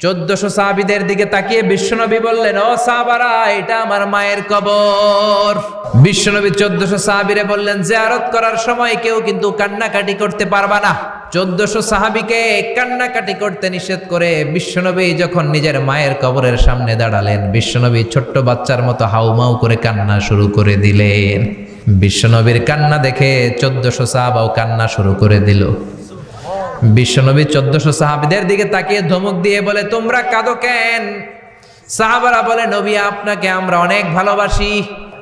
চোদ্দশো সাহাবিদের দিকে তাকিয়ে বিশ্বনবী বললেন, ও সাহাবারা, এটা আমার মায়ের কবর। বিশ্বনবী চোদ্দশো সাহাবিরে বললেন, জিয়ারত করার সময় কেউ কিন্তু কান্নাকাটি করতে পারবা না। চোদ্দশো সাহাবিকে কান্নাকাটি করতে নিষেধ করে বিশ্বনবী যখন নিজের মায়ের কবরের সামনে দাঁড়ালেন, বিশ্বনবী ছোট্ট বাচ্চার মতো হাউমাউ করে কান্না শুরু করে দিলেন। বিশ্বনবীর কান্না দেখে চোদ্দশো সাহাবাও কান্না শুরু করে দিল। বিশ্বনবী চোদ্দশো সাহাবিদের দিকে তাকিয়ে ধমক দিয়ে বলে, তোমরা কাঁদো কেন? সাহাবারা বলে, নবী, আপনাকে আমরা অনেক ভালোবাসি।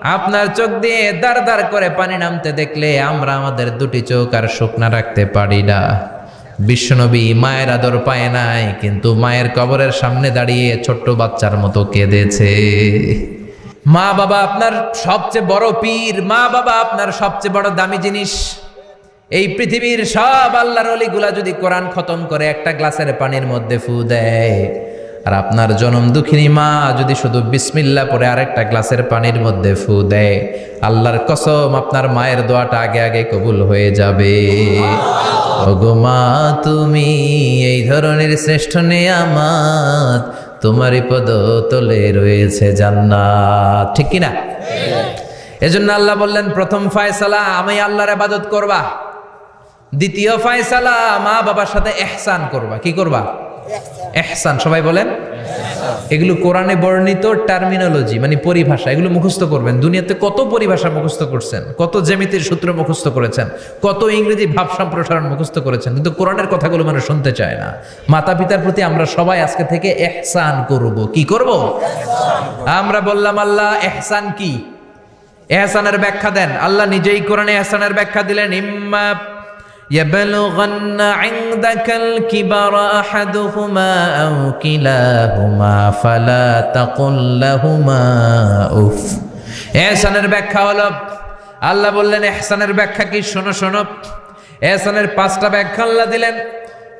আপনার চোখ দিয়ে দাঁড় দাঁড় করে পানি নামতে দেখলে আমরা আমাদের দুটি চোখ আর শুকনা রাখতে পারি না। বিশ্বনবী মায়ের আদর পায় নাই, কিন্তু মায়ের কবরের সামনে দাঁড়িয়ে ছোট্ট বাচ্চার মতো কেঁদেছে। মা বাবা আপনার সবচেয়ে বড় পীর, মা বাবা আপনার সবচেয়ে বড় দামি জিনিস। এই পৃথিবীর সব আল্লাহর অলিগুলা যদি কোরআন খতম করে, একটা গ্লাসের পানির মধ্যে ফু দেয়। আর আপনার জনম দুঃখিনী মা যদি শুধু বিসমিল্লা পরে আরেকটা গ্লাসের পানির মধ্যে ফু দেয়, আল্লাহর কসম আপনার মায়ের দোয়াটা আগে আগে কবুল হয়ে যাবে। তুমি এই ধরনের শ্রেষ্ঠ নেয়ামাত তোমারই পদ তলে রয়েছে জান্নাত। ঠিক কিনা? এজন্য আল্লাহ বললেন, প্রথম ফায়সালা, আমি আল্লাহর আবাদত করবা। দ্বিতীয় ফায়সালা মা বাবার সাথে এহসান করবা। কি করবা? এহসান। সবাই বলেন? এগুলো কোরআনে বর্ণিত টার্মিনোলজি মানে পরিভাষা এগুলো মুখস্থ করবেন। দুনিয়াতে কত পরিভাষা মুখস্থ করছেন কত জ্যামিতির সূত্র মুখস্থ করেছেন কত ইংরেজি ভাব সম্প্রসারণ মুখস্থ করেছেন কিন্তু কোরআনের কথাগুলো মানুষ শুনতে চায় না। মাতা পিতার প্রতি আমরা সবাই আজকে থেকে এহসান করব। কি করব? আমরা বললাম আল্লাহ এহসান কি? এহসানের ব্যাখ্যা দেন। আল্লাহ নিজেই কোরআনে এহসানের ব্যাখ্যা দিলেন ইম্মা يبلغن عندك الكبر أحدهما أو كلاهما فلا تقل لهما أف এহসানের ব্যাখ্যা হলো আল্লাহ বললেন এহসানের ব্যাখ্যা কি শোনো শোনো এহসানের পাঁচটা ব্যাখ্যা আল্লাহ দিলেন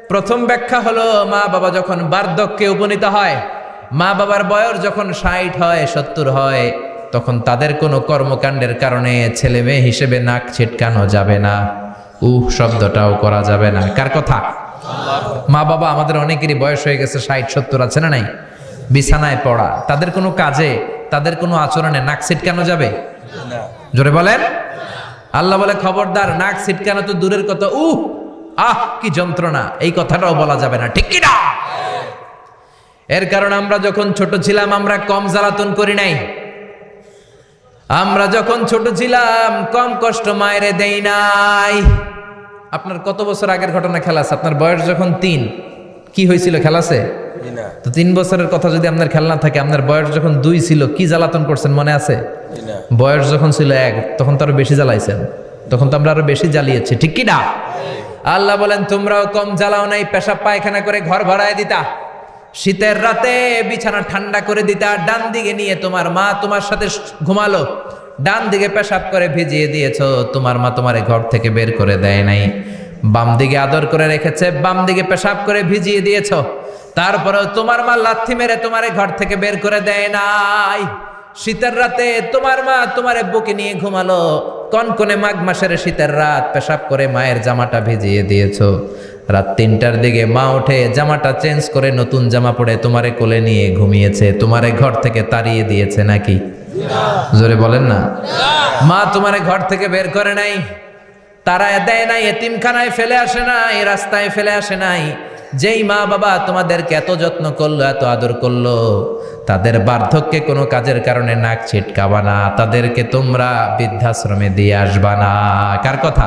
প্রথম ব্যাখ্যা হলো মা বাবা যখন বার্ধক্যে উপনীত হয় মা বাবার বয়স যখন ষাট হয় সত্তর হয় তখন তাদের কোনো কর্মকাণ্ডের কারণে ছেলে মেয়ে হিসেবে নাক ছিটকানো যাবে না উহ শব্দটাও করা যাবে না। কার কথা? মা বাবা আমাদের অনেকেরই বয়স হয়ে গেছে ষাট সত্তর আছে না নাই? বিছানায় পড়া। তাদের কোনো কাজে তাদের কোনো আচরণে নাক ছিটকানো যাবে? জোরে বলেন। আল্লাহ বলে খবরদার নাক ছিটকানো তো দূরের কথা? উহ আহ কি যন্ত্রণা। এই কথাটাও বলা যাবে না। ঠিক কি না? এর কারণ আমরা যখন ছোট ছিলাম আমরা কম জ্বালাতন করি নাই। আমরা যখন ছোট ছিলাম কম কষ্ট মায়েরে দেই নাই। আপনার কত বছর আগের ঘটনা খেলাছে আপনার বয়স যখন তিন কি হয়েছিল খেলাছে তো তিন বছরের কথা যদি আপনার খেলনা থাকে আপনার বয়স যখন দুই ছিল কি জ্বালাতন করছেন মনে আছে? বয়স যখন ছিল এক তখন তো আরও বেশি জ্বালাইছেন। তখন তো আমরা আরও বেশি জ্বালিয়েছি ঠিক কি না? আল্লাহ বলেন তোমরাও কম জ্বালাও নাই পেশাব পায়খানা করে ঘর ভরায় দিতা। শীতের রাতে বিছানা ঠান্ডা করে দিতা ডান দিকে নিয়ে তোমার মা তোমার সাথে ঘুমালো। ডান দিকে পেশাব করে ভিজিয়ে দিয়েছ, তোমার মা তোমারে ঘর থেকে বের করে দেয় নাই। বাম দিকে আদর করে রেখেছে, বাম দিকে পেশাব করে ভিজিয়ে দিয়েছ। তারপরেও তোমার মা লাথি মেরে তোমারে ঘর থেকে বের করে দেয় নাই। শীতের রাতে তোমার মা তোমার বুকে নিয়ে ঘুমালো। কনকনে মাঘ মাসের শীতের রাত পেশাব করে মায়ের জামাটা ভিজিয়ে দিয়েছ। রাত তিনটার দিকে মা উঠে জামাটা চেঞ্জ করে নতুন জামা পরে তোমারে কোলে নিয়ে ঘুমিয়েছে, তোমারে ঘর থেকে তাড়িয়ে দিয়েছে নাকি? জোরে বলেন না। মা তোমারে ঘর থেকে বের করে নাই তারা দেয় নাই, এতিমখানায় ফেলে আসে নাই, রাস্তায় ফেলে আসে নাই। যেই মা বাবা তোমাদেরকে এত যত্ন করল, এত আদর করল, তাদের বার্ধক্যে কোনো কাজের কারণে নাক ছিটকাবা না, তাদেরকে তোমরা বৃদ্ধাশ্রমে দিয়ে আসবা না। কার কথা?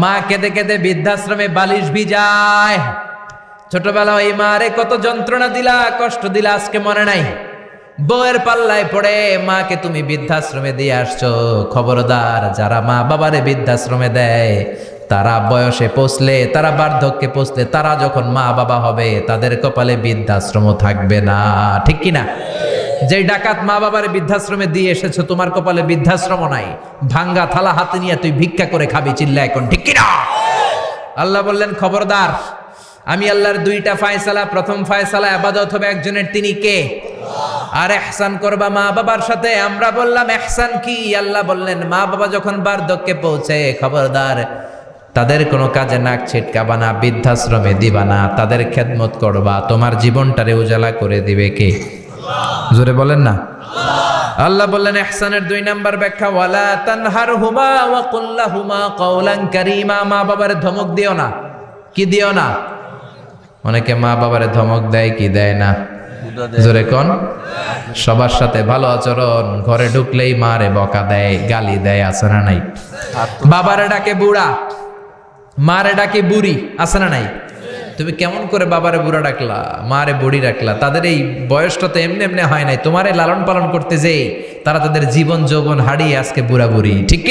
মা কেঁদে কেঁদে বৃদ্ধাশ্রমে বালিশ ভিজায়। ছোটবেলা ওই মারে কত যন্ত্রণা দিলা, কষ্ট দিলা, আজকে মনে নাই। বউয়ের পাল্লায় পড়ে, মাকে তুমি বৃদ্ধাশ্রমে দিয়ে আসছো। খবরদার, যারা মা বাবারে বৃদ্ধাশ্রমে দেয়, তারা বয়সে পৌঁছলে, তারা বার্ধক্যে পৌঁছলে, তারা যখন মা বাবা হবে, তাদের কপালে বৃদ্ধাশ্রম থাকবে না। ঠিক কি না যে ডাকাত মা বাবার বৃদ্ধাশ্রমে দিয়ে এসেছ, তোমার কপালে বৃদ্ধাশ্রম নাই। ভাঙ্গা থালা হাতে নিয়ে তুই ভিক্ষা করে খাবি, চিল্লা এখন, ঠিক কি না আল্লাহ বললেন, খবরদার, আমি আল্লাহর দুইটা ফায়সালা, প্রথম ফায়সালা আবাদত হবে একজনের, তিনি কে? আর এহসান করবা মা বাবার সাথে? আমরা বললাম, এহসান কি? আল্লাহ বললেন, মা বাবা যখন বার্ধক্যে পৌঁছে, খবরদার, তাদের কোনো কাজে নাক ছিটকাবা না, বৃদ্ধাশ্রমে দিবা না, তাদের খেদমত করবা, তোমার জীবনটারে উজালা করে দিবে কে? জোরে বলেন না। আল্লাহ বললেন এহসানের দুই নাম্বার ব্যাখ্যা ওয়ালা তানহার হুমা ওয়া কুল্লা হুমা কওলান কারীমা। মা বাবার ধমক দিও না। কি দিও না? অনেকে মা বাবারে ধমক দেয় কি দেয় না? জোরে কোন? সবার সাথে ভালো আচরণ ঘরে ঢুকলেই মারে বকা দেয় গালি দেয় আছে না নাই? বাবারে ডাকে বুড়া মারে ডাকে বুড়ি আছে না নাই? তুমি কেমন করে বাবারে বুড়া ডাকলা, মারে বুড়ি ডাকলা? তাদের এই বয়সটা তো এমনি এমনি হয় নাই। তোমারে লালন পালন করতে যেই তারা তাদের জীবন যৌবন হারিয়ে আজকে বুড়া বুড়ি ঠিক?